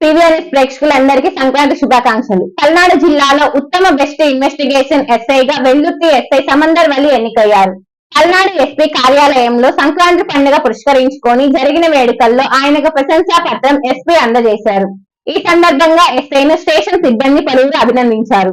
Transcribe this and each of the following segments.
PVR ప్రేక్షకులందరికీ సంక్రాంతి శుభాకాంక్షలు. పల్నాడు జిల్లాలో ఉత్తమ బెస్ట్ ఇన్వెస్టిగేషన్ ఎస్ఐగా వెల్లుర్తి ఎస్ఐ సమందర్ వల్లి ఎన్నికయ్యారు. పల్నాడు ఎస్పీ కార్యాలయంలో సంక్రాంతి పండుగ పురస్కరించుకొని జరిగిన వేడుకల్లో ఆయనకు ప్రశంసా పత్రం ఎస్పీ అందజేశారు. ఈ సందర్భంగా ఎస్ఐను స్టేషన్ సిబ్బంది పలువురు అభినందించారు.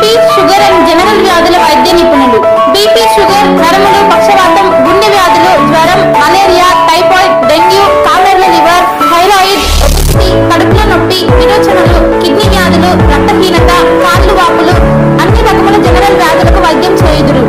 BP sugar and general వ్యాధుల వైద్య నిపుణులు. బీపీ షుగర్ నరములు పక్షవాతం గుండె వ్యాధులు జ్వరం మలేరియా టైఫాయిడ్ డెంగ్యూ కామెర్ల లివర్ థైరాయిడ్ ఒబిసిటీ కడుపులో నొప్పి విరోచనలు కిడ్నీ వ్యాధులు రక్తహీనత కాళ్ళు వాపులు అన్ని రకముల జనరల్ వ్యాధులకు వైద్యం చేయుదురు.